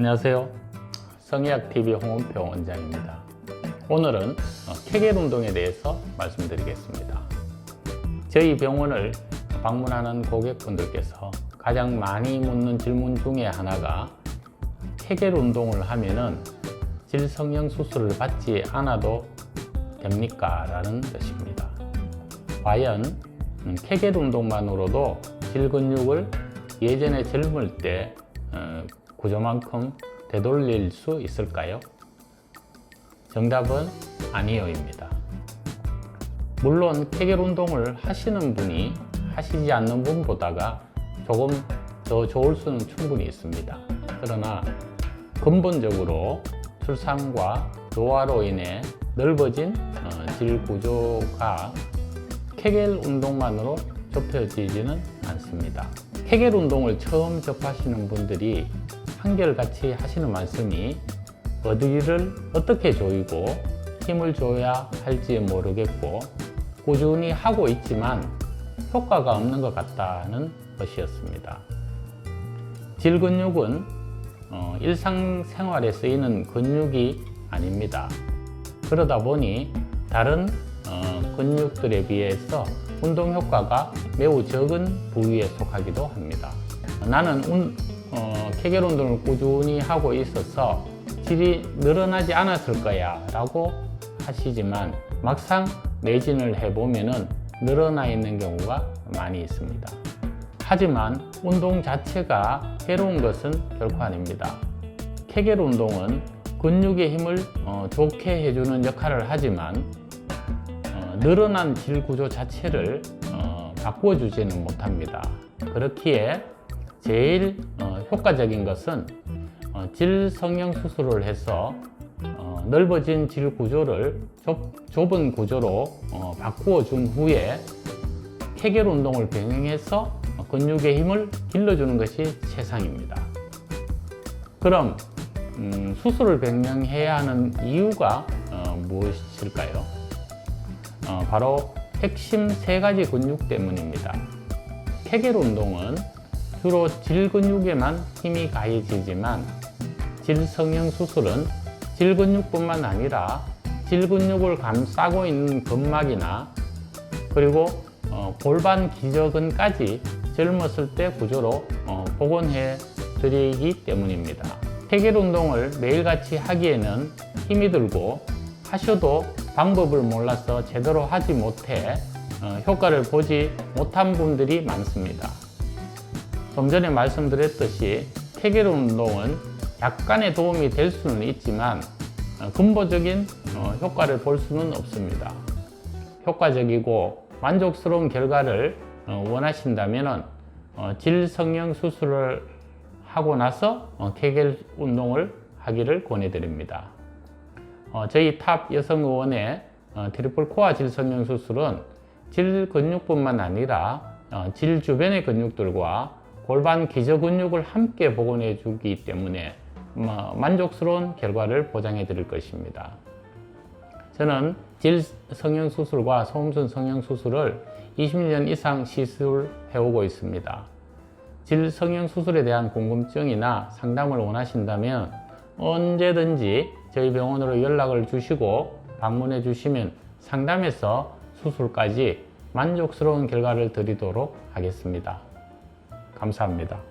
안녕하세요. 성의학TV 홍은표 원장입니다. 오늘은 어, 케겔 운동에 대해서 말씀드리겠습니다. 저희 병원을 방문하는 고객분들께서 가장 많이 묻는 질문 중에 하나가 케겔 운동을 하면은 질성형 수술을 받지 않아도 됩니까? 라는 뜻입니다. 과연 음, 케겔 운동만으로도 질 근육을 예전에 젊을 때 어, 구조만큼 되돌릴 수 있을까요? 정답은 아니요입니다. 물론 케겔 운동을 하시는 분이 하시지 않는 분보다가 조금 더 좋을 수는 충분히 있습니다. 그러나 근본적으로 출산과 노화로 인해 넓어진 어, 질 구조가 케겔 운동만으로 좁혀지지는 않습니다. 케겔 운동을 처음 접하시는 분들이 한결같이 하시는 말씀이 어디를 어떻게 조이고 힘을 줘야 할지 모르겠고 꾸준히 하고 있지만 효과가 없는 것 같다는 것이었습니다. 질 근육은 어, 일상생활에 쓰이는 근육이 아닙니다. 그러다 보니 다른 어, 근육들에 비해서 운동 효과가 매우 적은 부위에 속하기도 합니다. 나는 운, 어, 케겔 운동을 꾸준히 하고 있어서 질이 늘어나지 않았을 거야 라고 하시지만 막상 매진을 해보면은 늘어나 있는 경우가 많이 있습니다. 하지만 운동 자체가 해로운 것은 결코 아닙니다. 케겔 운동은 근육의 힘을 어, 좋게 해주는 역할을 하지만 어, 늘어난 질 구조 자체를 어, 바꿔주지는 못합니다. 그렇기에 제일 어, 효과적인 것은 어, 질 성형 수술을 해서 어, 넓어진 질 구조를 좁, 좁은 구조로 어, 바꾸어 준 후에 케겔 운동을 병행해서 어, 근육의 힘을 길러주는 것이 최상입니다. 그럼 음, 수술을 병행해야 하는 이유가 어, 무엇일까요? 어, 바로 핵심 세 가지 근육 때문입니다. 케겔 운동은 주로 질 근육에만 힘이 가해지지만 질 성형 수술은 질 근육뿐만 아니라 질 근육을 감싸고 있는 근막이나 그리고 어, 골반 기저근까지 젊었을 때 구조로 어, 복원해 드리기 때문입니다. 케겔 운동을 매일같이 하기에는 힘이 들고 하셔도 방법을 몰라서 제대로 하지 못해 어, 효과를 보지 못한 분들이 많습니다. 좀 전에 말씀드렸듯이 케겔 운동은 약간의 도움이 될 수는 있지만 어, 근본적인 어, 효과를 볼 수는 없습니다. 효과적이고 만족스러운 결과를 어, 원하신다면 질 성형 수술을 하고 나서 어, 케겔 운동을 하기를 권해드립니다. 어, 저희 탑 여성 의원의 어, 트리플 코어 질 성형 수술은 질 근육뿐만 아니라 어, 질 주변의 근육들과 골반 기저 근육을 함께 복원해 주기 때문에 뭐, 만족스러운 결과를 보장해 드릴 것입니다. 저는 질 성형 수술과 소음순 성형 수술을 20년 이상 시술해 오고 있습니다. 질 성형 수술에 대한 궁금증이나 상담을 원하신다면 언제든지 저희 병원으로 연락을 주시고 방문해 주시면 상담해서 수술까지 만족스러운 결과를 드리도록 하겠습니다. 감사합니다.